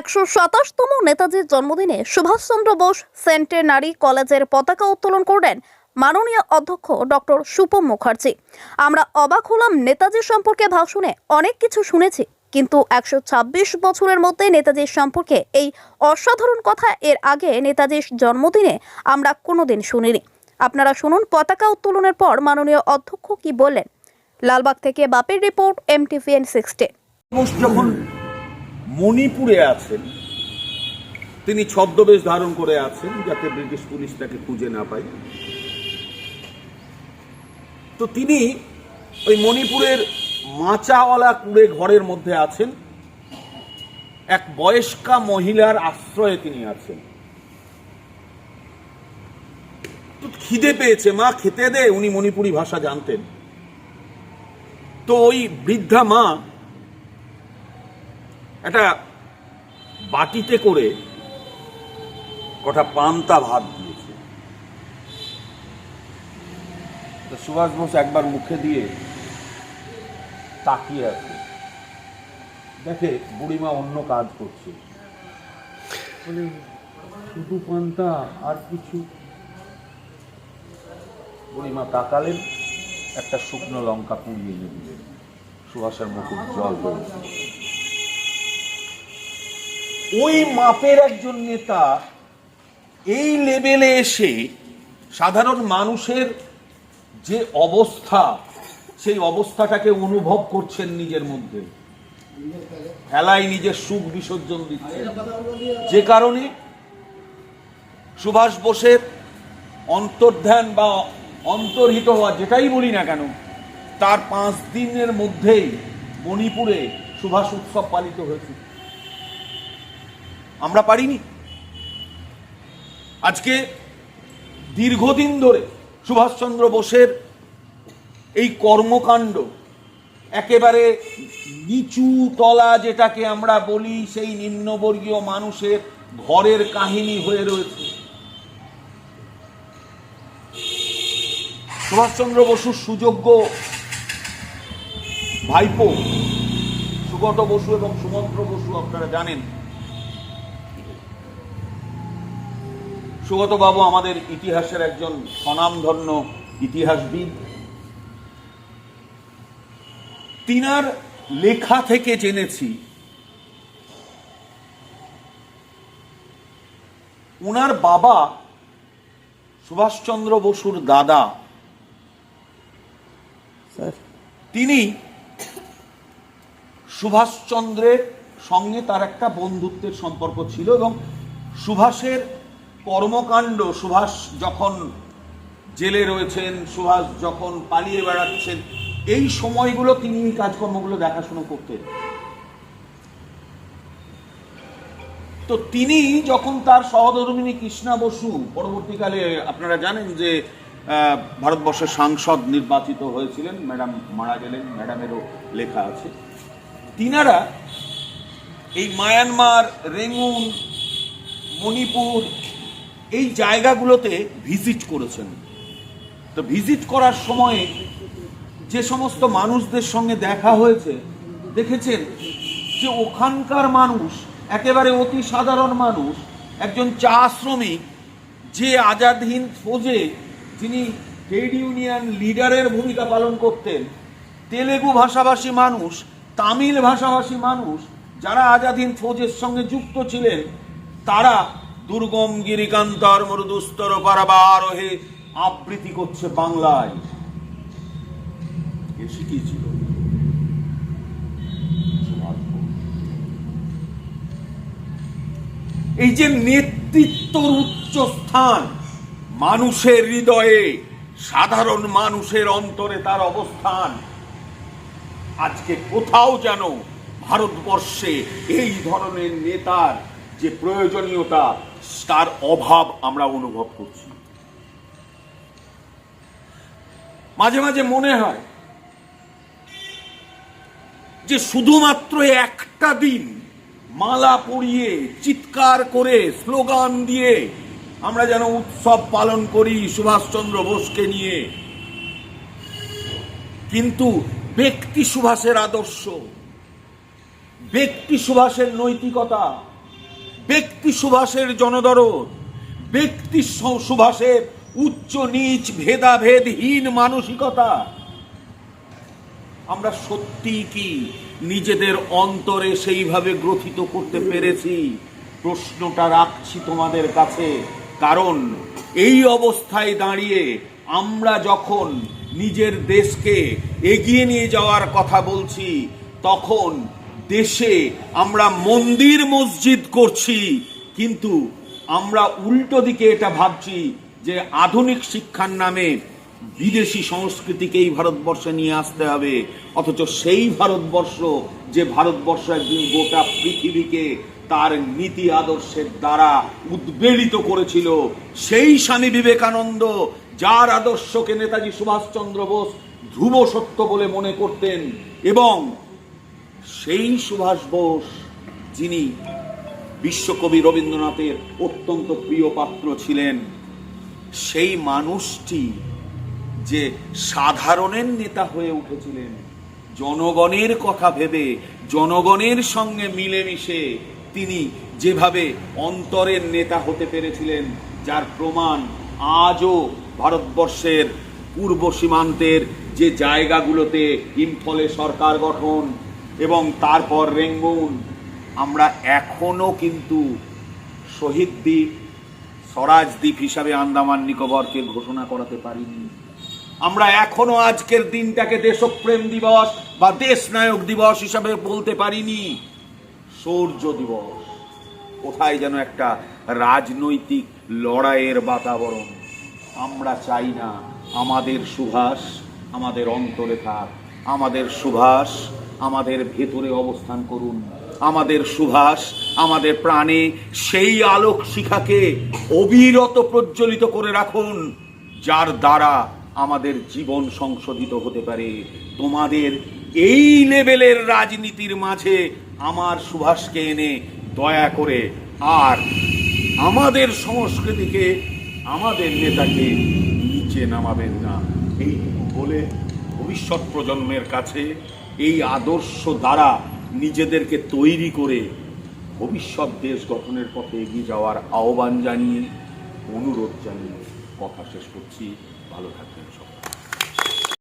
একশো সাতাশতম নেতাজির জন্মদিনে সুভাষচন্দ্র বোস সেন্টেনারি কলেজের পতাকা উত্তোলন করলেন মাননীয় অধ্যক্ষ ডক্টর সুপম মুখার্জি। আমরা অবাক হলাম নেতাজি সম্পর্কে ভাষণে অনেক কিছু শুনেছি, কিন্তু একশো ছাব্বিশ বছরের মধ্যে নেতাজির সম্পর্কে এই অসাধারণ কথা এর আগে নেতাজির জন্মদিনে আমরা কোনোদিন শুনিনি। আপনারা শুনুন পতাকা উত্তোলনের পর মাননীয় অধ্যক্ষ কি বললেন। লালবাগ থেকে বাপের রিপোর্ট এমটিভিএন সিক্সটি বোস যখন মণিপুরে আছেন। তিনি ছদ্মবেশ ধারণ করে আছেন যাতে ব্রিটিশ পুলিশ তাকে খুঁজে না পায়। তো তিনি ওই মণিপুরের মাচাওয়ালা কুড়ে ঘরের মধ্যে আছেন। এক বয়স্কা মহিলার আশ্রয়ে তিনি আছেন। তো খিদে পেয়েছে, মা খেতে দে, উনি মণিপুরি ভাষা জানতেন। তো ওই বৃদ্ধা মা একটা বাটিতে করে কটা পান্তা ভাত দিয়েছে। সুভাষ বোস একবার মুখে দিয়ে তাকিয়ে আছে। দেখে বুড়িমা অন্য কাজ করছে। শুধু পান্তা আর কিছু? বুড়িমা তাকালেন, একটা শুকনো লঙ্কা পুড়িয়ে এনে দিলেন সুভাষের মুখে জল পড়েছে ওই মাপের একজন নেতা এই লেভেলে এসে সাধারণ মানুষের যে অবস্থা, সেই অবস্থাটাকে অনুভব করছেন নিজের মধ্যে। খেলায় নিজের সুখ বিসর্জন দিচ্ছেন। যে কারণে সুভাষ বোসের অন্তর্ধান বা অন্তর্হিত হওয়া, যেটাই বলি না কেন, তার পাঁচ দিনের মধ্যেই মণিপুরে সুভাষ উৎসব পালিত হয়েছে। আমরা পারিনি। আজকে দীর্ঘদিন ধরে সুভাষচন্দ্র বোসের এই কর্মকাণ্ড একেবারে নিচু তলা যেটাকে আমরা বলি সেই নিম্নবর্গীয় মানুষের ঘরের কাহিনী হয়ে রয়েছে। সুভাষচন্দ্র বসুর সুযোগ্য ভাইপো সুগত বসু এবং সুমন্ত্র বসু আপনারা জানেন। সুগত বাবু আমাদের ইতিহাসের একজন স্বনামধন্য ইতিহাসবিদ। তিনার লেখা থেকে জেনেছি ওনার বাবা সুভাষচন্দ্র বসুর দাদা। তিনি সুভাষচন্দ্রের সঙ্গে তার একটা বন্ধুত্বের সম্পর্ক ছিল এবং সুভাষের কর্মকাণ্ড সুভাষ যখন জেলে রয়েছেন, সুভাষ যখন পালিয়ে বেড়াচ্ছেন, এই সময়গুলো তিনি এই কাজকর্মগুলো দেখাশুনো করতেন। তো তিনি যখন তার সহধর্মিনী কৃষ্ণা বসু, পরবর্তীকালে আপনারা জানেন যে ভারতবর্ষের সাংসদ নির্বাচিত হয়েছিলেন, ম্যাডাম মারা গেলেন, ম্যাডামেরও লেখা আছে। তিনারা এই মায়ানমার, রেঙ্গুন, মণিপুর এই জায়গাগুলোতে ভিজিট করেছেন। তো ভিজিট করার সময়ে যে সমস্ত মানুষদের সঙ্গে দেখা হয়েছে, দেখেছেন যে ওখানকার মানুষ, একেবারে অতি সাধারণ মানুষ, একজন চা শ্রমিক, যে আজাদ হিন্দ ফৌজে যিনি ট্রেড ইউনিয়ন লিডারের ভূমিকা পালন করতেন, তেলেগু ভাষাভাষী মানুষ, তামিল ভাষাভাষী মানুষ, যারা আজাদ হিন্দ ফৌজের সঙ্গে যুক্ত ছিলেন, তারা দুর্গম গিরিকান্তর মরুদুস্তর পারাবার হয়ে আবৃত্তি করছে বাংলায়। সুভাষ এই যে নেতৃত্বর উচ্চ স্থান, মানুষের হৃদয়ে, সাধারণ মানুষের অন্তরে তার অবস্থান, আজকে কোথাও যেন ভারতবর্ষে এই ধরনের নেতার যে প্রয়োজনীয়তা, তার অভাব আমরা অনুভব করছি। মাঝে মাঝে মনে হয় যে শুধুমাত্র একটা দিন মালা পরিয়ে, চিৎকার করে, স্লোগান দিয়ে আমরা যেন উৎসব পালন করি সুভাষচন্দ্র বোসকে নিয়ে। কিন্তু ব্যক্তি সুভাষের আদর্শ, ব্যক্তি সুভাষের নৈতিকতা ব্যক্তি সুভাষের জনদরদ, ব্যক্তি সুভাষের উচ্চ নিচ ভেদাভেদহীন মানসিকতা। আমরা সত্যি কি নিজেদের অন্তরে সেইভাবে গ্রথিত করতে পেরেছি? প্রশ্নটা রাখছি তোমাদের কাছে, কারণ এই অবস্থায় দাঁড়িয়ে আমরা যখন নিজের দেশকে এগিয়ে নিয়ে যাওয়ার কথা বলছি, তখন দেশে আমরা মন্দির মসজিদ করছি, কিন্তু আমরা উল্টো দিকে এটা ভাবছি যে আধুনিক শিক্ষার নামে বিদেশি সংস্কৃতিকেই ভারতবর্ষে নিয়ে আসতে হবে, অথচ সেই ভারতবর্ষ যে ভারতবর্ষ একদিন গোটা পৃথিবীকে তার নীতি আদর্শের দ্বারা উদ্বেলিত করেছিল, সেই স্বামী বিবেকানন্দ, যার আদর্শকে নেতাজি সুভাষচন্দ্র বোস ধ্রুব সত্য বলে মনে করতেন এবং সেই সুভাষ বোস যিনি বিশ্বকবি রবীন্দ্রনাথের অত্যন্ত প্রিয় পাত্র ছিলেন, সেই মানুষটি যে সাধারণের নেতা হয়ে উঠেছিলেন, জনগণের কথা ভেবে, জনগণের সঙ্গে মিলেমিশে তিনি যেভাবে অন্তরের নেতা হতে পেরেছিলেন, যার প্রমাণ আজও ভারতবর্ষের পূর্ব সীমান্তের যে জায়গাগুলোতে ইম্ফলে সরকার গঠন এবং তারপর রেঙ্গুন, আমরা এখনও কিন্তু শহীদ দ্বীপ, স্বরাজ দ্বীপ হিসাবে আন্দামান, নিকোবরকে ঘোষণা করাতে পারিনি। আমরা এখনও আজকের দিনটাকে দেশপ্রেম দিবস বা দেশ নায়ক দিবস হিসাবে বলতে পারিনি। সৌর্য দিবস। কোথায় যেন একটা রাজনৈতিক লড়াইয়ের বাতাবরণ। আমরা চাই না আমাদের সুভাষ, আমাদের অন্তরে থাক, আমাদের সুভাষ আমাদের ভেতরে অবস্থান করুন। আমাদের সুভাষ, আমাদের প্রাণে, সেই আলোক শিখাকে অবিরত প্রজ্বলিত করে রাখুন, যার দ্বারা আমাদের জীবন সংশোধিত হতে পারে। তোমাদের এই লেভেলের রাজনীতির মাঝে আমার সুভাষকে এনে দয়া করে আর আমাদের সংস্কৃতিকে, আমাদের নেতাকে নিচে নামাবেন না। এই বলে ভবিষ্যৎ প্রজন্মের কাছে এই আদর্শ দ্বারা নিজেদেরকে তৈরি করে ভবিষ্যৎ দেশ গঠনের পথে এগিয়ে যাওয়ার আহ্বান জানিয়ে, অনুরোধ জানিয়ে কথা শেষ করছি। ভালো থাকবেন সবাই